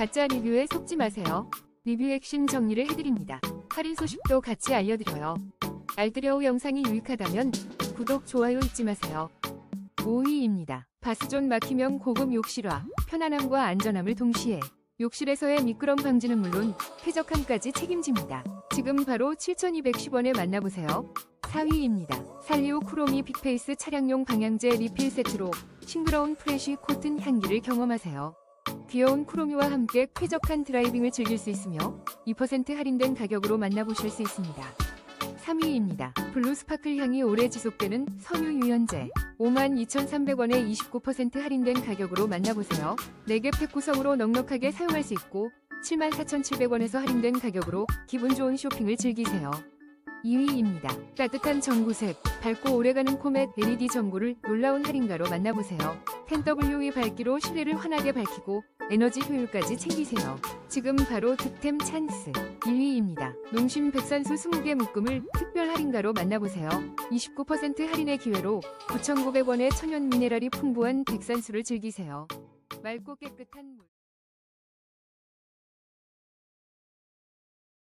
가짜 리뷰에 속지 마세요. 리뷰 핵심 정리를 해드립니다. 할인 소식도 같이 알려드려요. 알뜰여우 영상이 유익하다면 구독, 좋아요 잊지 마세요. 5위입니다. 바스존 마키명 고급 욕실화, 편안함과 안전함을 동시에 욕실에서의 미끄럼 방지는 물론 쾌적함까지 책임집니다. 지금 바로 7,210원에 만나보세요. 4위입니다. 살리오 쿠로미 빅페이스 차량용 방향제 리필 세트로 싱그러운 프레쉬 코튼 향기를 경험하세요. 귀여운 쿠로미와 함께 쾌적한 드라이빙을 즐길 수 있으며 2% 할인된 가격으로 만나보실 수 있습니다. 3위입니다. 블루 스파클 향이 오래 지속되는 섬유 유연제 52,300원에 29% 할인된 가격으로 만나보세요. 4개 팩 구성으로 넉넉하게 사용할 수 있고 74,700원에서 할인된 가격으로 기분 좋은 쇼핑을 즐기세요. 2위입니다. 따뜻한 전구색, 밝고 오래가는 코멧 LED 전구를 놀라운 할인가로 만나보세요. 10W 밝기로 실내를 환하게 밝히고 에너지 효율까지 챙기세요. 지금 바로 득템 찬스 1위입니다. 농심 백산수 20개 묶음을 특별 할인가로 만나보세요. 29% 할인의 기회로 9,900원의 천연 미네랄이 풍부한 백산수를 즐기세요. 맑고 깨끗한 물